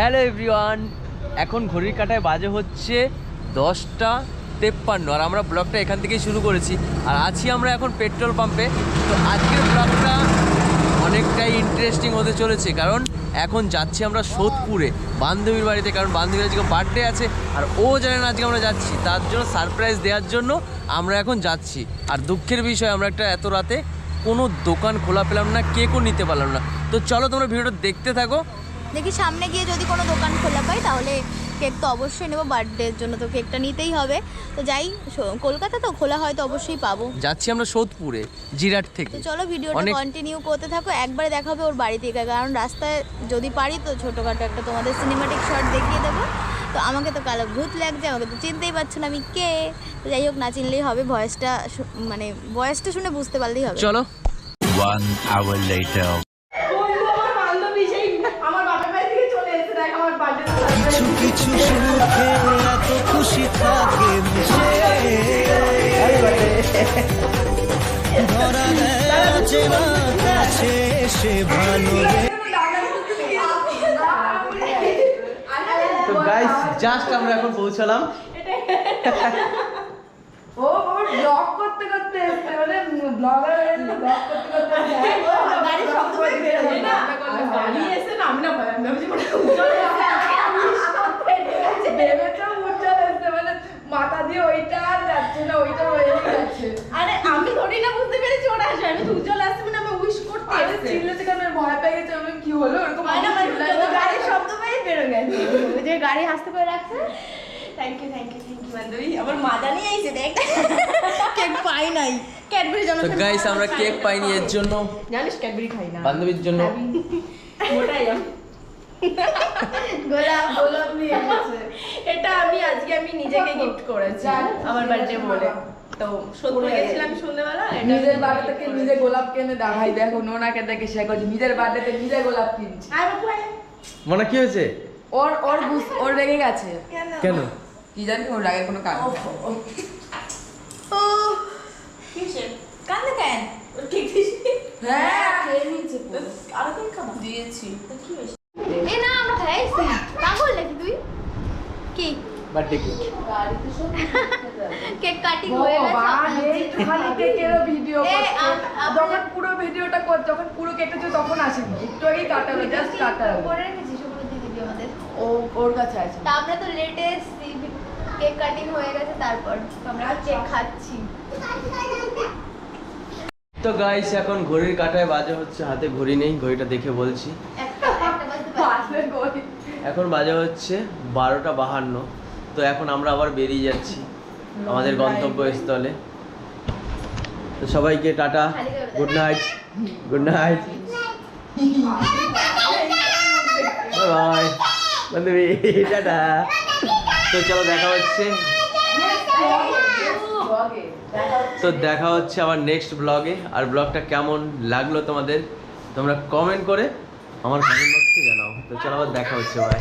Hello everyone এখন ঘড়ির কাটায় বাজে হচ্ছে দশটা তেপ্পান্ন আর আমরা ব্লগটা এখান থেকেই শুরু করেছি। আর আছি আমরা এখন পেট্রোল পাম্পে তো আজকের ব্লগটা অনেকটাই ইন্টারেস্টিং হতে চলেছে কারণ এখন যাচ্ছি আমরা সোদপুরে, বান্ধবীর বাড়িতে। কারণ বান্ধবীর আজকে বার্থডে আছে আর ও জানেন আজকে আমরা যাচ্ছি। তার জন্য সারপ্রাইজ দেওয়ার জন্য আমরা এখন যাচ্ছি। আর দুঃখের বিষয়, আমরা একটা এত রাতে কোনো দোকান খোলা পেলাম না, কেকও নিতে পারলাম না। তো চলো তোমরা ভিডিওটা দেখতে থাকো। দেখি সামনে গিয়ে যদি কোনো দোকান খোলা পাই তাহলে কেক তো অবশ্যই নেব। বার্থডের জন্য তো কেকটা নিতেই হবে। তো যাই কলকাতা তো খোলা হয়তো অবশ্যই পাবো। যাচ্ছি আমরা সোদপুরে জিরাট থেকে। তো চলো ভিডিওটা কন্টিনিউ করতে থাকো একবারে দেখাবে ওর বাড়ি থেকে। কারণ রাস্তায় যদি পারি তো ছোটোখাটো একটা তোমাদের সিনেমাটিক শট দেখিয়ে দেবো। তো আমাকে তো কালো ভূত লাগছে আমাকে তো চিনতেই পারছ না আমি কে। তো যাই হোক না চিনলেই হবে ভয়েসটা মানে ভয়েসটা শুনে বুঝতে পারলেই হবে। চলো। One hour later. কিছু সুখে এত খুশি থাকে ধরা আছে না কাছে সে ভালো তো গাইস জাস্ট আমরা এখন পৌঁছালাম। ও ব্লগ করতে করতে মানে ব্লগার ব্লগ করতে করতে গাড়ি শব্দ করে বের হয়ে না গাড়ি এসে না আমি না ভাবছি মানে উজ্জ্বল এসে ভেবেছো উজ্জ্বল এসে মানে মাথা দিয়ে ওইটা আর যাচ্ছে না ওইটা হয়ে যাচ্ছে। আরে আমি ধরি না বুঝতে পেরেছি ওরা আসবে। আমি উজ্জ্বল আসবে মানে আমি উইশ করতে আরে এসেছি। চিল্লেছে কেন ভয় পেয়ে গেছে আমি কি হলো? এরকম মানে মানে গাড়ির শব্দ পেয়ে বেরো গেছে। যে গাড়ি হাসতে করে রাখছে। Thank you thank you thank you বান্ধবী। আমার মাজা নিয়ে আইছে দেখ। কেক পাই নাই। ক্যাডবেরি জন্য তো গাইস আমরা কেক পাইনি এর জন্য জানিস ক্যাডবেরি খাই না। বান্ধবীর জন্য। মোটাই আমি গোলাপ গোলাপ নিয়ে এসেছে। এটা আমি আজকে আমি নিজেকে গিফট করেছি আমার বার্থডে বলে। তো সত্যি গেছিলাম সন্ধ্যেবেলা নিজের বাড়ি থেকে নিজে গোলাপ কিনে দেখাই দেখো নোনাকে দেখে সে করছে। নিজের বাড়িতে নিজে গোলাপ কিনছে। আর বাবু আয়। মনে কি হয়েছে? ওর ওর গুস- ওর রেগে গেছে। কেন? কেন? কি জানি ওর রাগের কোনো কারণ। ও কান্দে কেন? হ্যাঁ খেয়ে নিচ্ছে আরও কোন খাবার দিয়েছি। কি হয়েছে? কি? বার্থডে কেক কেক কাটিং হয়ে গেছে। খালি কেকেরও ভিডিও যখন পুরো ভিডিওটা কর যখন পুরো কেটেছে তখন আসেনি। একটু আগেই কাটালো জাস্ট কাটালো। করে রেখেছিস? ওগুলো দিয়ে দিবি আমাদের। ও ওর কাছে আছে। তা আমরা তো লেটেস্ট কেক কাটিং হয়ে গেছে তারপর আমরা কেক খাচ্ছি। তো গাইস এখন ঘড়ির কাটায় বাজে হচ্ছে হাতে ঘড়ি নেই ঘড়িটা দেখে বলছি একটা একটা বাজতে পারে আসলে গরিব। এখন বাজে হচ্ছে বারোটা বাহান্ন। তো এখন আমরা আবার বেরিয়ে যাচ্ছি আমাদের গন্তব্যস্থলে। তো সবাইকে tata good night good night bye বান্ধবী টাটা। তো চলো দেখা হচ্ছে। তো দেখা হচ্ছে আবার নেক্সট ব্লগে আর ব্লগটা কেমন লাগল তোমাদের তোমরা কমেন্ট করে আমার কমেন্ট বক্সে জানাও। তো চলো আবার দেখা হচ্ছে ভাই